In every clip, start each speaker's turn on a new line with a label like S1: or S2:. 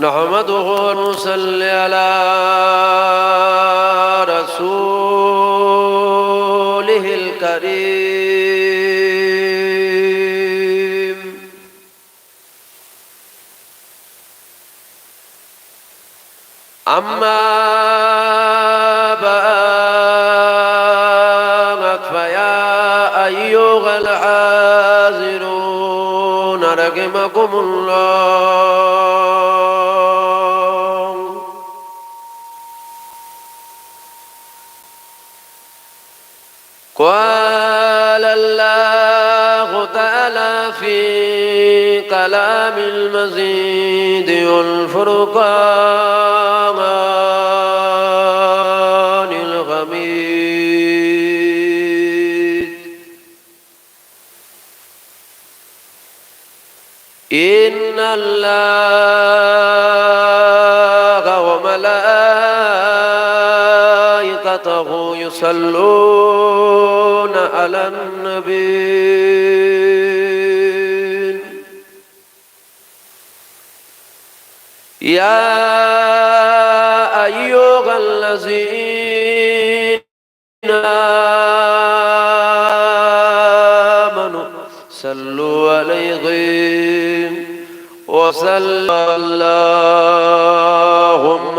S1: نحمده ونصلي على رسوله الكريم. أما بعد فيا أيها العازرون رحمكم الله. المزيد والفرقان الغميد. إن الله وملائكته يصلون على النبي. أيها الذين آمنوا صلوا عليه وسلم. اللهم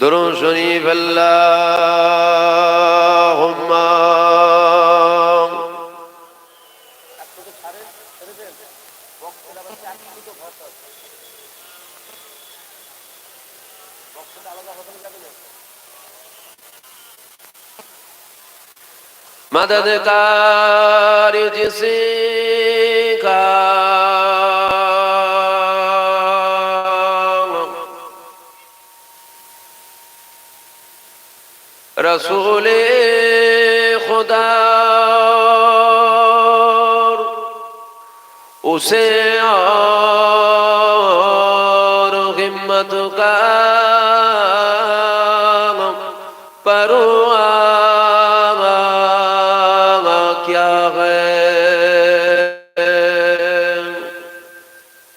S1: درون شریف اللہم مددکاری جسی کا রসুল খুদা اسے اور ہمت کا پروا کیا ہے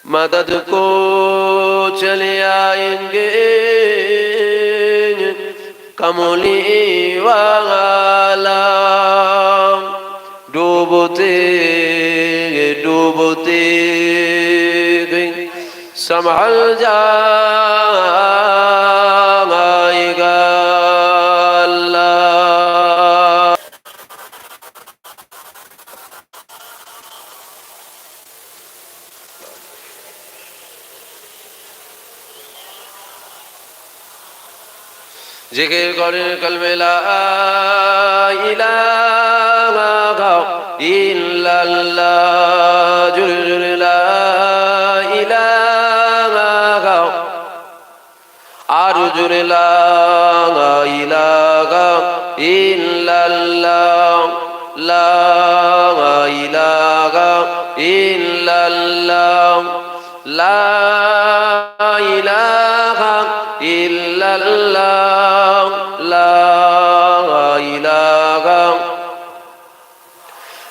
S1: مدد کو چلے آئیں گے কমলিওয়ালা ডুবতে ডুবতে সম্ভল যা জিকির করে ইলাহা আর ইলাহা ইল্লাল্লাহ লা ইলাহা ইল্লাল্লাহ লা ইলাহা ইল্লাল্লাহ।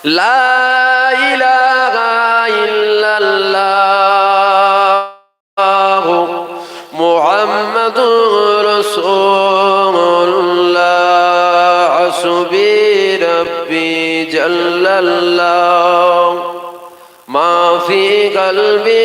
S1: লা ইলাহা ইল্লাল্লাহ মুহাম্মাদুর রাসূলুল্লাহ। হাসবি রব্বি জাল্লাল্লাহ। মা ফি কলবি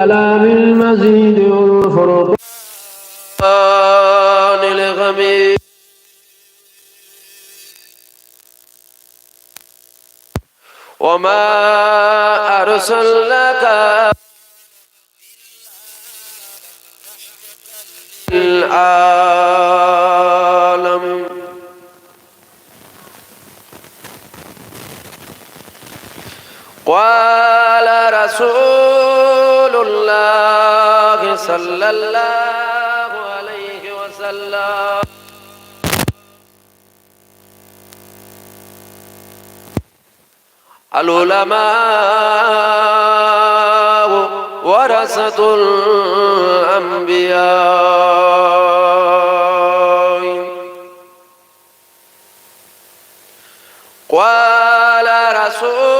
S2: كلام المزيد والفرقان
S1: الغميد وما أرسلناك العالم. قال رسول الله صلى الله عليه وسلم. العلماء ورثة الأنبياء. قال رسول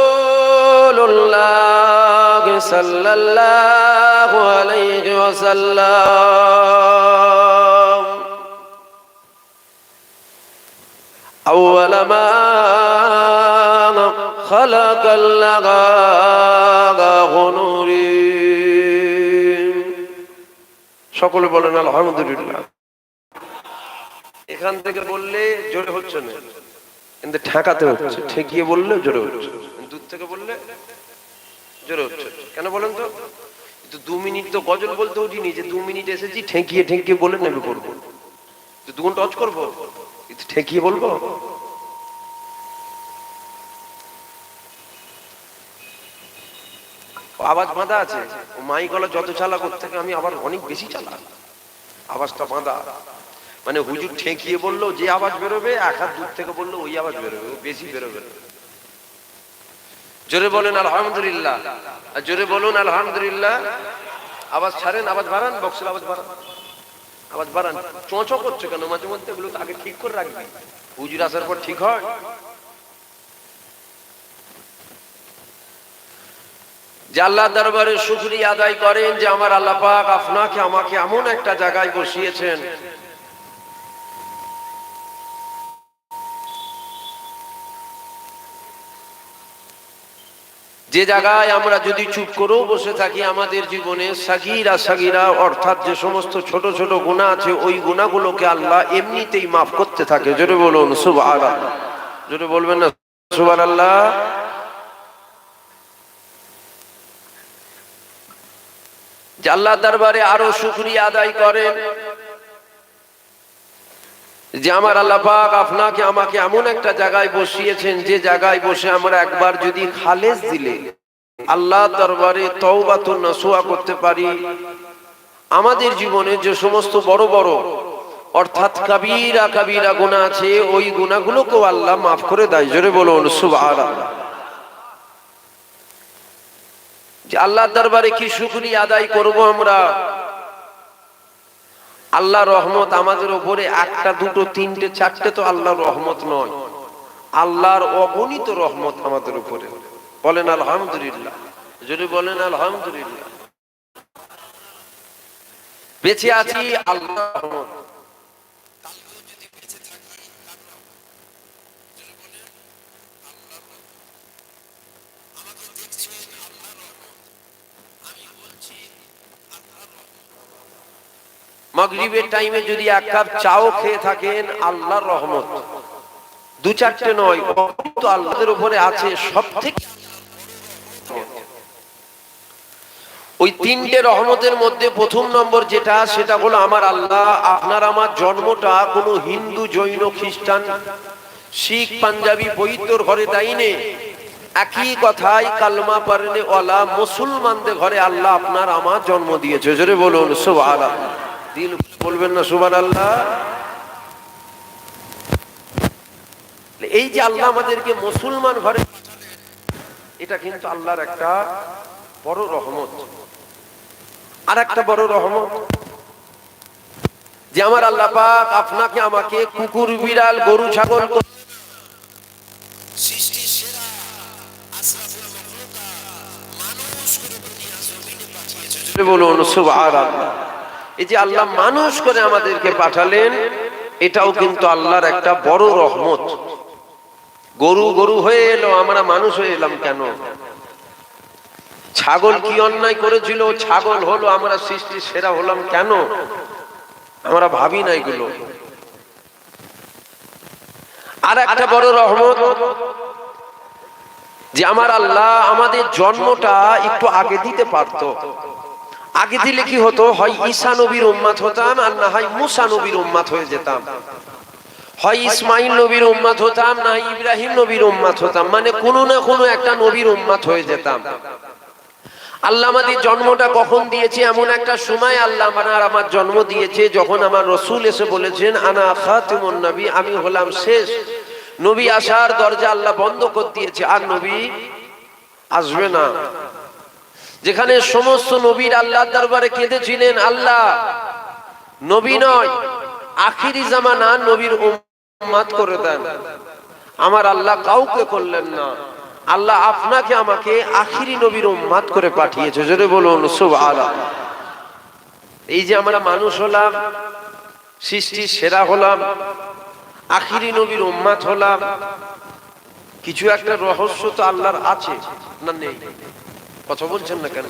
S1: الله صلى الله عليه وسلم أول ما خلق الله نوري সকলে বলেন আলহামদুলিল্লাহ এখান থেকে বললে জোরে হচ্ছে না কিন্তু ঠেকাতে হচ্ছে ঠেকিয়ে বললে জোরে হচ্ছে দূর থেকে বললে জোরে কেন বলেন তো? দু মিনিট তো গজল বলতে উঠিনি, যে দু মিনিট এসেছি, ঠেকিয়ে ঠেকিয়ে বলে নেবে করব। তো দু ঘণ্টা করব? ঠেকিয়ে বলব? আওয়াজ বাঁধা আছে। মাই গলা যত চালা করতে আমি আবার অনেক বেশি চালা। আওয়াজটা বাঁধা। মানে হুজুর ঠেকিয়ে বলল, যে আওয়াজ বেরোবে, এক হাত দূর থেকে বলল, ওই আওয়াজ বেরোবে বেশি বেরোবে। না। জোরে বলেন, আলহামদুলিল্লাহ। আর জোরে বলুন, আলহামদুলিল্লাহ। আওয়াজ ছাড়েন, আওয়াজ বাড়ান, বক্সের আওয়াজ বাড়ান। আওয়াজ বাড়ান। চোঁচো করছ কেন? মাঝে মধ্যে এগুলো আগে ঠিক করে রাখবি। হুজুর আসার পর ঠিক হয়। যে আল্লাহ দরবারে শুকরিয়া আদায় করেন যে আমার আল্লাহ পাক আপনাকে, আমাকে এমন একটা জায়গায় বসিয়েছেন। যে জায়গায় আমরা যদি চুপ করেও বসে থাকি, আমাদের জীবনে সাগিরা সাগিরা, অর্থাৎ যে সমস্ত ছোট ছোট গুণা আছে, ওই গুণাগুলোকে আল্লাহ এমনিতেই মাফ করতে থাকে। জোরে বলুন সুবাহ জোরে বলবেন না সুবাহ আল্লাহ যে আল্লাহ দরবারে আরও শুক্রিয়া আদায় করেন যে আমার আল্লাহ পাক আপনাকে, আমাকে এমন একটা জায়গায় বসিয়েছেন, যে জায়গায় বসে আমরা একবার যদি খালেজ দিলে, আল্লাহ দরবারে তওবাতুন নসুয়া করতে পারি। আমাদের জীবনে যে সমস্ত বড় বড়, অর্থাৎ কাবিরা কাবিরা গুনাহ আছে, ওই গুনাহগুলোকেও আল্লাহ মাফ করে দেয়। জোরে বলুন, সুবহানাল্লাহ। যে আল্লাহ দরবারে কি শুকরিয়া আদায় করব আমরা? আল্লাহ রহমত আমাদের উপরে একটা, দুটো, তিনটে, চারটে তো আল্লাহ রহমত নয়। আল্লাহর অগণিত রহমত আমাদের উপরে। বলেন আলহামদুলিল্লাহ। যদি বলেন আলহামদুলিল্লাহ। বেঁচে আছি আল্লাহ রহমত। মাগরিবের টাইমে যদি এক কাপ চাও খেয়ে থাকেন, আল্লাহর রহমত। দু চারটে নয় তো আল্লাহদের উপরে আছে সব থেকে ওই তিনটে রহমতের মধ্যে প্রথম নম্বর যেটা, সেটা হলো আমার আল্লাহ, আপনার আমার জন্মটা কোনো হিন্দু, জৈন, খ্রিস্টান, শিখ, পাঞ্জাবি বৈদ্যর ঘরে দেয়নি একই কথাই কালমা পারলে ওয়ালা মুসলমানদের ঘরে আল্লাহ আপনার আমার জন্ম দিয়েছে। জোরে বলুন, সুবহানাল্লাহ। দিল বলবেন না সুবান আল্লাহ এই যে আল্লাহ আমাদেরকে মুসলমান ঘরে এটা কিন্তু আল্লাহর একটা বড় রহমত। আর একটা বড় রহমত যে আমার আল্লাহ পাক আপনাকে আমাকে কুকুর বিড়াল গরু ছাগল বলুন সুবহানাল্লাহ। এই যে আল্লাহ মানুষ করে আমাদেরকে পাঠালেন, এটাও কিন্তু আল্লাহর একটা বড় রহমত। গরু গরু হয়ে এলো, আমরা মানুষ হয়ে এলাম কেন? ছাগল কি অন্যায় করেছিল? ছাগল হলো আমরা সৃষ্টির সেরা হলাম কেন? আমরা ভাবি না এগুলো। আর একটা বড় রহমত, যে আমার আল্লাহ আমাদের জন্মটা একটু আগে দিতে পারত। আগে দিলে কি হতো? হয় ঈসা নবীর উম্মাত হতাম আর না হয় মুসা নবীর উম্মাত হয়ে যেতাম। হয় ইসমাইল নবীর উম্মাত হতাম, না ইব্রাহিম নবীর উম্মাত হতাম। মানে কোনো না কোনো একটা নবীর উম্মাত হয়ে যেতাম। আল্লাহ আমাদের জন্মটা কখন দিয়েছে? এমন একটা সময় আল্লাহ আমার আমার জন্ম দিয়েছে, যখন আমার রসুল এসে বলেছেন, আনা খাতিমুন নবী, আমি হলাম শেষ। নবী আসার দরজা আল্লাহ বন্ধ করে দিয়েছে। আর নবী আসবে না। যেখানে সমস্ত নবীর আল্লাহর দরবারে কেঁদেছিলেন আল্লাহ। নবী নয়, আখিরি জামানা নবীর উম্মাত করে দেন। আমার আল্লাহ কাউকে করলেন না। আল্লাহ আপনাকে আমাকে আখিরি নবীর উম্মাত করে পাঠিয়েছে। জোরে বলুন, সুবহানাল্লাহ। এই যে আমরা মানুষ হলাম সৃষ্টির সেরা হলাম, আখিরি নবীর উম্মাত হলাম, কিছু একটা রহস্য তো আল্লাহর আছে না নেই? কথা বলছেন না কেন?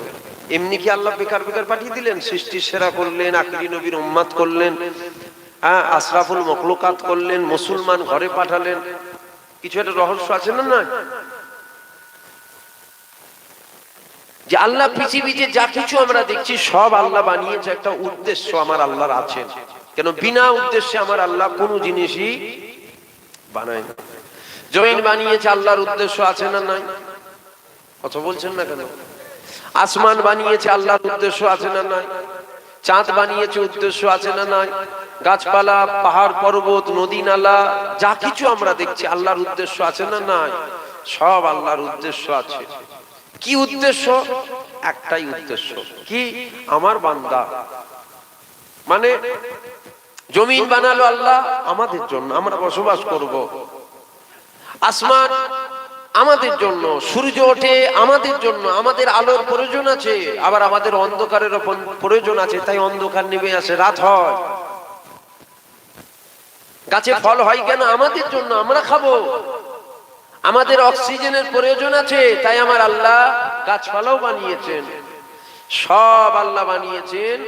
S1: এমনি কি আল্লাহ বেকার বেকার পাঠিয়ে দিলেন? সৃষ্টির সেরা করলেন আখিরি নবীর উম্মাত করলেন হ্যাঁ আশরাফুল মখলুকাত করলেন, মুসলমান ঘরে পাঠালেন। কিছু একটা রহস্য আছে না না যে আল্লাহ পৃথিবীতে যা কিছু আমরা দেখছি, সব আল্লাহ বানিয়েছে, একটা উদ্দেশ্য আমার আল্লাহর আছে। কেন বিনা উদ্দেশ্যে আমার আল্লাহ কোনো জিনিসই বানায় না। জমিন বানিয়েছে, আল্লাহর উদ্দেশ্য আছে না নাই? কথা বলছেন না কেন? আসমান বানিয়েছে আল্লাহর উদ্দেশ্য আছে না নাই? চাঁদ বানিয়েছে উদ্দেশ্য আছে না নাই? গাছপালা, পাহাড়, পর্বত, নদী, নালা, যা কিছু আমরা দেখছি আল্লাহর উদ্দেশ্য আছে না নাই? সব আল্লাহর উদ্দেশ্য আছে। কি উদ্দেশ্য? একটাই উদ্দেশ্য। কি? আমার বান্দা। মানে জমিন বানালো আল্লাহ, আমাদের জন্য আমরা বসবাস করব। আসমান আমাদের জন্য সূর্য ওঠে আমাদের জন্য আমাদের আলোর প্রয়োজন আছে আবার আমাদের অন্ধকারের প্রয়োজন আছে তাই অন্ধকার নেমে আসে রাত হয়। গাছে ফল হয় কেন? আমাদের জন্য আমরা খাব। আমাদের অক্সিজেনের প্রয়োজন আছে তাই আমার আল্লাহ গাছপালাও বানিয়েছেন। সব আল্লাহ বানিয়েছেন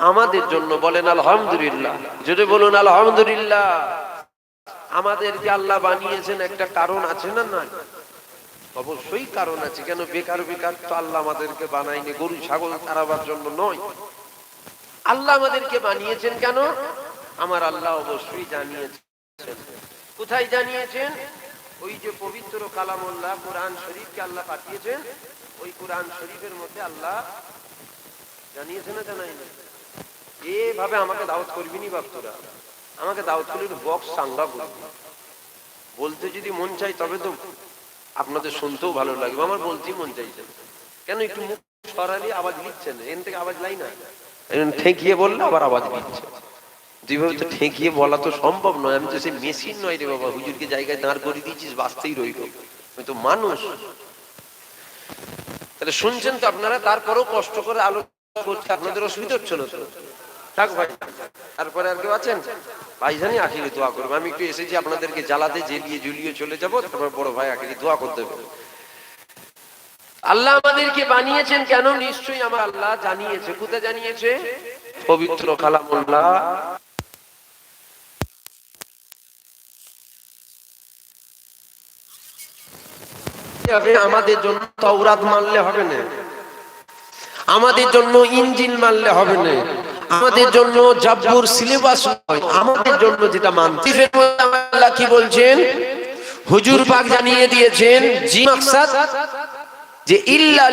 S1: আমাদের জন্য বলেন আলহামদুলিল্লাহ। যদি বলুন আলহামদুলিল্লাহ আমাদের যে আল্লাহ বানিয়েছেন একটা কারণ আছে না না অবশ্যই কারণ আছে। কেন বেকার বেকার তো আল্লাহ আমাদেরকে বানায়নি। গরু, ছাগল তারাবার জন্য নয়। আল্লাহ আমাদেরকে বানিয়েছেন কেন? আমার আল্লাহ অবশ্যই জানিয়েছেন। কোথায় জানিয়েছেন? ওই যে পবিত্র কালামুল্লাহ কোরআন শরীফকে আল্লাহ পাঠিয়েছেন, ওই কোরআন শরীফের মধ্যে আল্লাহ জানিয়েছে না জানাই না এভাবে আমাকে দাওয়াত করবি নি আমাকে দাওয়াত করলে বক্স করবি বলতে যদি মন চাই তবে তো আপনাদের শুনতেও ভালো লাগবে, আমার বলতেই মন চাইছে। কেন একটু মুখ সরালি আওয়াজ লিখছেন এখান থেকে আওয়াজ লাই না। ঠেকিয়ে বললে আবার আওয়াজ দিচ্ছে। দুইভাবে তো ঠেকিয়ে বলা তো সম্ভব নয়। আমি তো সেই মেশিন নয় রে বাবা। হুজুরকে জায়গায় দাঁড় করে দিয়েছিস, বাঁচতেই রইল। আমি তো মানুষ। তাহলে শুনছেন তো আপনারা, তারপরেও কষ্ট করে আলোচনা করছে। আপনাদের অসুবিধা হচ্ছে না তো? থাক ভাই। তারপরে আর কেউ আছেন? দোয়া করব। আমি একটু এসেছি আপনাদেরকে জ্বালাতে, জেলিয়ে জুলিয়ে চলে যাব। তারপর বড় ভাই দোয়া করতে হবে। আল্লাহ আমাদেরকে বানিয়েছেন কেন? নিশ্চয়ই আমার আল্লাহ জানিয়েছে। কোথায় জানিয়েছে? পবিত্র আমাদের জন্য তওরাত মানলে হবে না। আমাদের জন্য ইঞ্জিন মানলে হবে না। আমাদের জন্য জাব্বুর সিলেবাস নয়, আমাদের জন্য যেটা মানতে আল্লাহ কি বলছেন? হুজুর পাক জানিয়ে দিয়েছেন, জি মাকসাদ, যে ইল্লা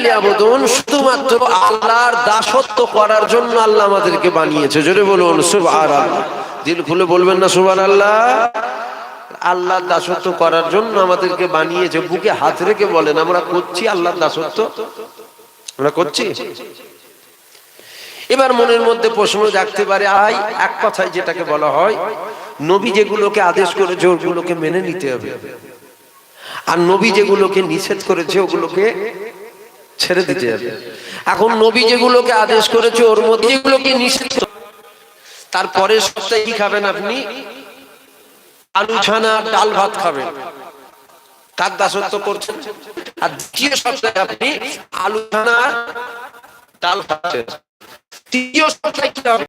S1: শুধুমাত্র আল্লাহর দাসত্ব করার জন্য আল্লাহ আমাদেরকে বানিয়েছে। জোরে বলুন, সুবহানাল্লাহ। দিল খুলে বলবেন না, সুবহানাল্লাহ? আল্লাহর দাসত্ব করার জন্য আমাদেরকে বানিয়েছে। বুকে হাত রেখে বলেন, আমরা করছি আল্লাহর দাসত্ব। আমরা করছি? এবার মনের মধ্যে প্রশ্ন জাগতে পারে আই এক কথায় যেটাকে বলা হয়, নবী যেগুলোকে আদেশ করেছে, ওগুলোকে মেনে নিতে হবে। আর নবী যেগুলোকে নিষেধ করেছে, ওগুলোকে ছেড়ে দিতে হবে। এখন নবী যেগুলোকে আদেশ করেছে, ওর মধ্যে যেগুলোকে নিষেধ তারপরে সপ্তাহে কি খাবেন আপনি? আলু ছানা ডাল ভাত খাবেন। তার দাসত্ব করছেন। আর দ্বিতীয় সপ্তাহে আপনি আলু ছানা ডাল ভাত খাচ্ছেন তৃতীয় সপ্তাহে কি হবে